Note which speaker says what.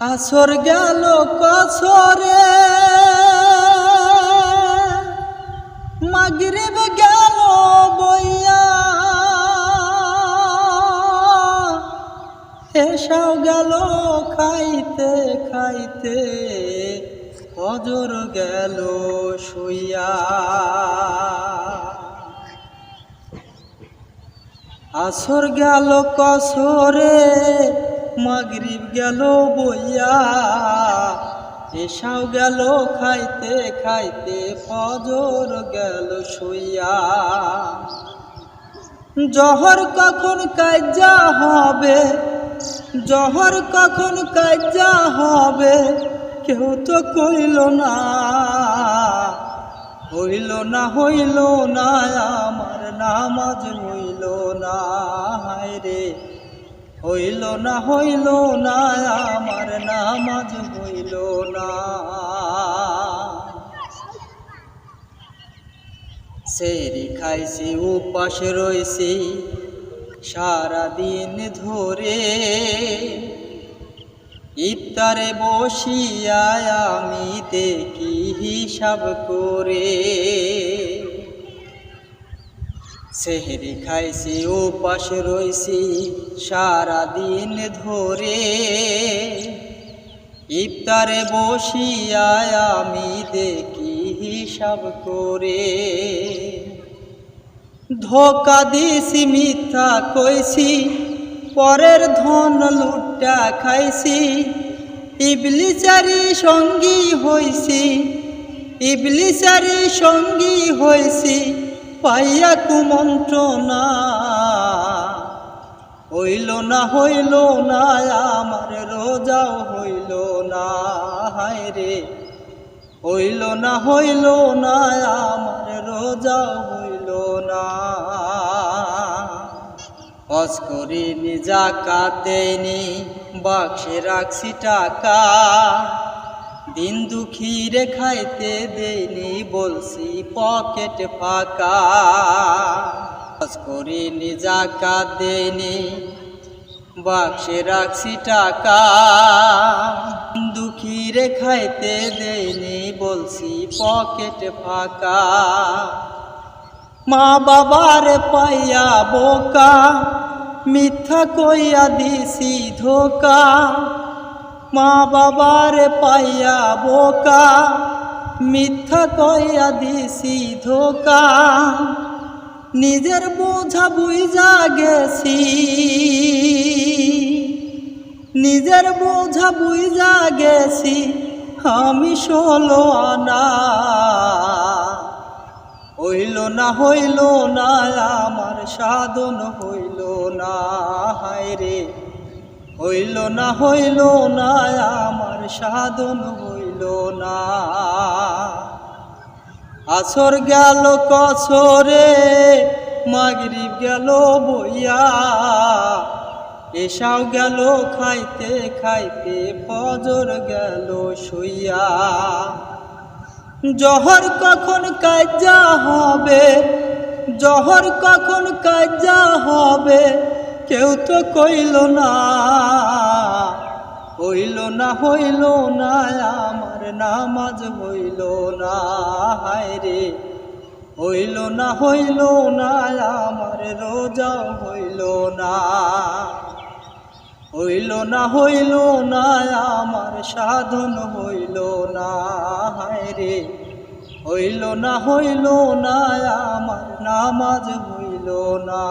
Speaker 1: আসর গেল কসরে। মাগরিব গেল বইয়া। এসাও গেল খাইতে খাইতে হজর গেল শুইয়া। আসর গেল কসরে মাগরিব গেল বইয়া এসাও গেল খাইতে খাইতে ফজর গেল শুইয়া। জহর কখন কাজা হবে, জহর কখন কাজা হবে কেউ তো কইল না, হইল না হইল না, আমার নামাজ হইল না রে। হইল না হইল না, আমার নামাজ হইল না। সেরি খাইছি, উপাস রইছি, সারাদিন ধরে ইফতারে বসিয়া আমি দেখি হিসাব করে। সেহরি খাইছি, উপাস রইছি সারাদিন ধরে। ইফতারে বসিয়া আমি দেখি হিসাব করে। ধোকা দিছি, মিথ্যা কইছি, পরের ধন লুটা খাইছি। ইবলিচারি সঙ্গী হইছি ইবলিচারি সঙ্গী হইছি পাইয়া কুমন্ত্রণা। হইল না হইল না, আমার রোজাও হইল না, হায় রে। হইল না হইল না, আমার রোজাও হইল না। হজ করি জাকাত দেয়নি বাক্সে রাখছি টাকা। দিন দুঃখী রে খাইতে দেয়নি বলছি, পকেট ফাঁকা। করি জাকাত দেয়নি বাক্সে রাখছি টাকা। দুঃখী রে খাইতে দেয়নি বলছি, পকেট ফাঁকা। মা বাবার পাইয়া বোকা, মিথ্যা কইয়া দিছি ধোকা। মা বাবার পাইয়া বোকা, মিথ্যা কইয়া দিছি ধোকা। নিজের বোঝা বুঝা গেছি, নিজের বোঝা বুঝা গেছি, আমি ষোলো আনা। হইল না হইল না, আমার সাধন হইল না, হায় রে। হইল না হইল না, আমার সাধন হইল না। আসর গেল কসরে, মাগরিব গেল বইয়া। এসাও গেল খাইতে খাইতে, ফজর গেল শুইয়া। জহর কখন কাজা হবে, জহর কখন কাজা হবে কেউ তো কইল না হইল না হইল না, আমার নামাজ হইল না, হায় রে। হইল না হইল না, আমার রোজা হইল না। হইল না হইল না, আমার সাধন হইল না, হায় রে। হইল না হইল না আমার নামাজ হইল না।